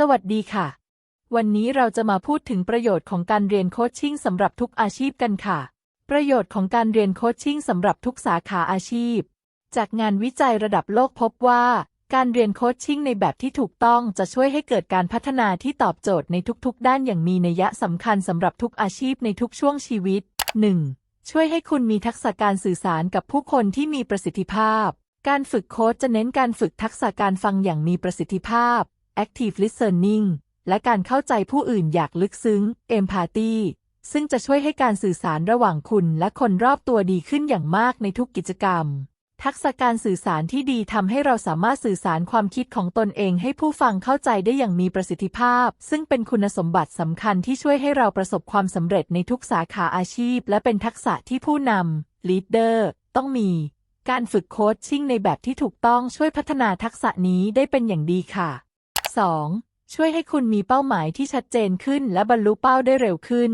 สวัสดีค่ะ วันนี้เราจะมาพูดถึงประโยชน์ของการเรียนโคชชิ่งสำหรับทุกอาชีพกันค่ะ ประโยชน์ของการเรียนโคชชิ่งสำหรับทุกสาขาอาชีพ จากงานวิจัยระดับโลกพบว่า การเรียนโคชชิ่งในแบบที่ถูกต้องจะช่วยให้เกิดการพัฒนาที่ตอบโจทย์ในทุกๆ ด้านอย่างมีนัยสำคัญสำหรับทุกอาชีพในทุกช่วงชีวิต 1. ช่วยให้คุณมีทักษะการสื่อสารกับผู้คนที่มีประสิทธิภาพ การฝึกโค้ชจะเน้นการฝึกทักษะการฟังอย่างมีประสิทธิภาพ active listening และการเข้าใจผู้อื่นอย่างลึกซึ้ง empathy ซึ่งจะช่วยให้การสื่อสารระหว่างคุณและคนรอบตัวดีขึ้นอย่างมากในทุกกิจกรรม ทักษะการสื่อสารที่ดีทำให้เราสามารถสื่อสารความคิดของตนเองให้ผู้ฟังเข้าใจได้อย่างมีประสิทธิภาพ ซึ่งเป็นคุณสมบัติสำคัญที่ช่วยให้เราประสบความสำเร็จในทุกสาขาอาชีพ และเป็นทักษะที่ผู้นำ leader ต้องมี การฝึกโค้ชชิ่งในแบบที่ถูกต้องช่วยพัฒนาทักษะนี้ได้เป็นอย่างดีค่ะ 2. ช่วยให้คุณมีเป้าหมายที่ชัดเจนขึ้นและบรรลุเป้าได้เร็วขึ้น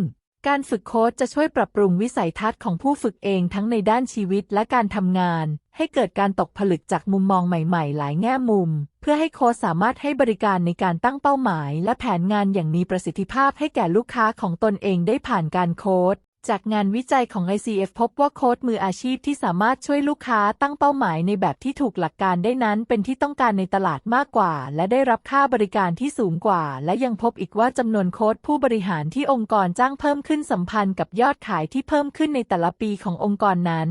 การฝึกโค้ชจะช่วยปรับปรุงวิสัยทัศน์ของผู้ฝึกเองทั้งในด้านชีวิตและการทำงาน ให้เกิดการตกผลึกจากมุมมองใหม่ๆ หลายแง่มุม เพื่อให้โค้ชสามารถให้บริการในการตั้งเป้าหมาย และแผนงานอย่างมีประสิทธิภาพให้แก่ลูกค้าของตนเองได้ผ่านการโค้ช จากงานวิจัยของ ICF พบว่าโค้ชมืออาชีพที่สามารถช่วยลูกค้าตั้งเป้าหมายในแบบที่ถูกหลักการได้นั้น เป็นที่ต้องการในตลาดมากกว่า และได้รับค่าบริการที่สูงกว่า และยังพบอีกว่าจำนวนโค้ชผู้บริหารที่องค์กรจ้างเพิ่มขึ้นสัมพันธ์กับยอดขายที่เพิ่มขึ้นในแต่ละปีขององค์กรนั้น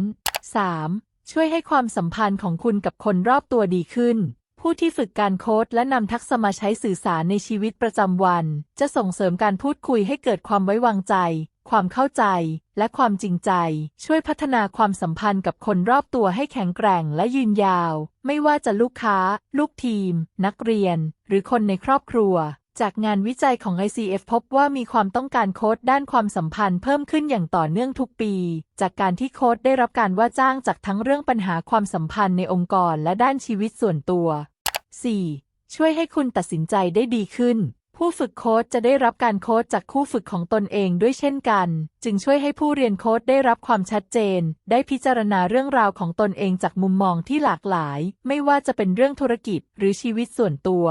3. ช่วยให้ความสัมพันธ์ของคุณกับคนรอบตัวดีขึ้นผู้ที่ฝึกการโค้ดและนำทักษะมาใช้สื่อสารในชีวิตประจำวัน จะส่งเสริมการพูดคุยให้เกิดความไว้วางใจ ความเข้าใจ และความจริงใจ ช่วยพัฒนาความสัมพันธ์กับคนรอบตัวให้แข็งแกร่งและยืนยาว ไม่ว่าจะลูกค้า ลูกทีม นักเรียน หรือคนในครอบครัว จากงานวิจัยของ ICF พบว่ามีความต้องการโค้ดด้านความสัมพันธ์เพิ่มขึ้นอย่างต่อเนื่องทุกปี จากการที่โค้ดได้รับการว่าจ้างจากทั้งเรื่องปัญหาความสัมพันธ์ในองค์กรและด้านชีวิตส่วนตัว 4. ช่วยให้คุณตัดสินใจได้ดีขึ้น ผู้ฝึกโค้ดจะได้รับการโค้ดจากคู่ฝึกของตนเองด้วยเช่นกัน จึงช่วยให้ผู้เรียนโค้ดได้รับความชัดเจน ได้พิจารณาเรื่องราวของตนเองจากมุมมองที่หลากหลาย ไม่ว่าจะเป็นเรื่องธุรกิจหรือชีวิตส่วนตัว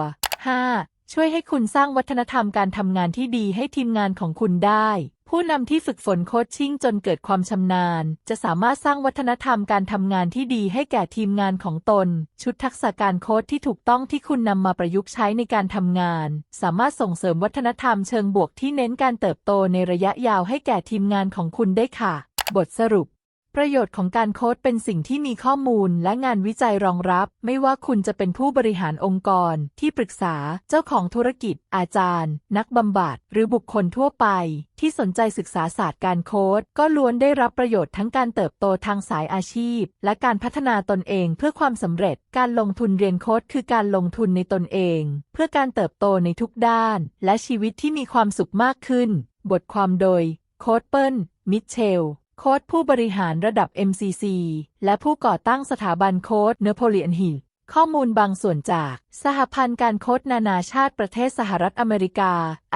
5. ช่วยให้คุณสร้างวัฒนธรรมการทำงานที่ดีให้ทีมงานของคุณได้ ผู้นำที่ฝึกฝนโคชชิ่งจนเกิดความชำนาญ จะสามารถสร้างวัฒนธรรมการทำงานที่ดีให้แก่ทีมงานของตน ชุดทักษะการโค้ชที่ถูกต้องที่คุณนำมาประยุกต์ใช้ในการทำงาน สามารถส่งเสริมวัฒนธรรมเชิงบวกที่เน้นการเติบโตในระยะยาวให้แก่ทีมงานของคุณได้ค่ะ บทสรุป ประโยชน์ของการโค้ดเป็นสิ่งที่มีข้อมูลและงานวิจัยรองรับ ไม่ว่าคุณจะเป็นผู้บริหารองค์กร ที่ปรึกษา เจ้าของธุรกิจ อาจารย์ นักบำบัด หรือบุคคลทั่วไป ที่สนใจศึกษาศาสตร์การโค้ด ก็ล้วนได้รับประโยชน์ทั้งการเติบโตทางสายอาชีพ และการพัฒนาตนเองเพื่อความสำเร็จ การลงทุนเรียนโค้ดคือการลงทุนในตนเอง เพื่อการเติบโตในทุกด้าน และชีวิตที่มีความสุขมากขึ้น บทความโดย โค้ดเปิลมิเชล โค้ดผู้บริหารระดับ MCC และผู้ก่อตั้งสถาบันโค้ดเนโปเลียนฮิลข้อมูลบางส่วนจาก สหพันธ์การโค้ดนานาชาติประเทศสหรัฐอเมริกา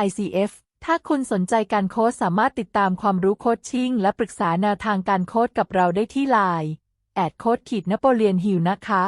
ICF ถ้าคุณสนใจการโค้ดสามารถติดตามความรู้โค้ดชิ่ง และปรึกษาแนวทางการโค้ดกับเราได้ที่ไลน์แอดโค้ดขีดนโปเลียนฮิลนะคะ